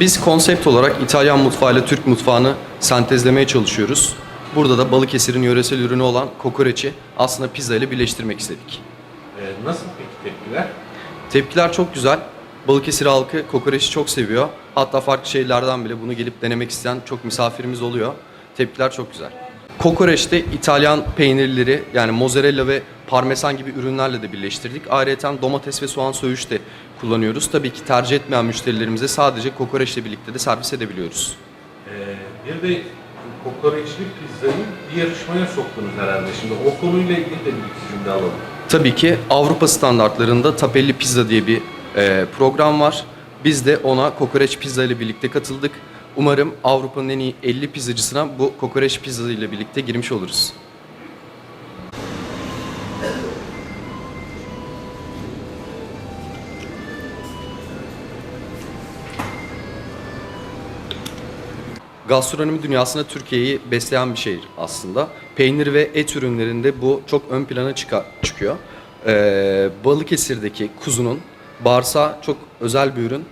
Biz konsept olarak İtalyan mutfağıyla Türk mutfağını sentezlemeye çalışıyoruz. Burada da Balıkesir'in yöresel ürünü olan kokoreçi aslında pizza ile birleştirmek istedik. Ee, nasıl peki tepkiler? Tepkiler çok güzel. Balıkesir halkı kokoreçi çok seviyor. Hatta farklı şehirlerden bile bunu gelip denemek isteyen çok misafirimiz oluyor. Tepkiler çok güzel. Kokoreçte İtalyan peynirleri yani mozzarella ve parmesan gibi ürünlerle de birleştirdik. Ayrıca domates ve soğan söğüş de kullanıyoruz. Tabii ki tercih etmeyen müşterilerimize sadece kokoreçle birlikte de servis edebiliyoruz. Ee, bir de kokoreçli pizzayı bir yarışmaya soktunuz herhalde. Şimdi o konuyla ilgili de bir cümle alalım. Tabii ki Avrupa standartlarında Tapelli Pizza diye bir e, program var. Biz de ona kokoreç pizza ile birlikte katıldık. Umarım Avrupa'nın en iyi 50 pizzacısına bu kokoreç pizza ile birlikte girmiş oluruz. Gastronomi dünyasında Türkiye'yi besleyen bir şehir aslında. Peynir ve et ürünlerinde bu çok ön plana çıkıyor. Ee, Balıkesir'deki kuzunun bağırsağı çok özel bir ürün.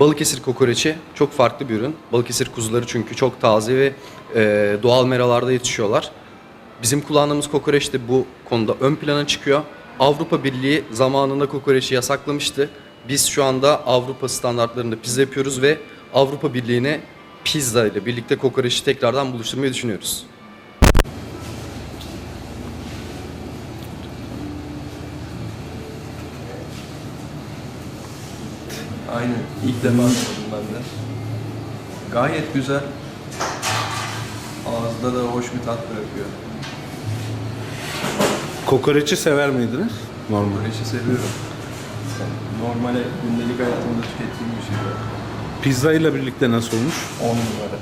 Balıkesir kokoreçi çok farklı bir ürün. Balıkesir kuzuları çünkü çok taze ve e, doğal meralarda yetişiyorlar. Bizim kullandığımız kokoreç de bu konuda ön plana çıkıyor. Avrupa Birliği zamanında kokoreçi yasaklamıştı. Biz şu anda Avrupa standartlarında pizza yapıyoruz ve Avrupa Birliği'ne pizza ile birlikte kokoreçi tekrardan buluşturmayı düşünüyoruz. Aynen. İlk defa denedim ben de. Gayet güzel. Ağızda da hoş bir tat bırakıyor. Kokoreçi sever miydiniz? Normal. Kokoreçi seviyorum. Normale gündelik hayatımda tükettiğim bir şey. Pizza ile birlikte nasıl olmuş? 10 numara.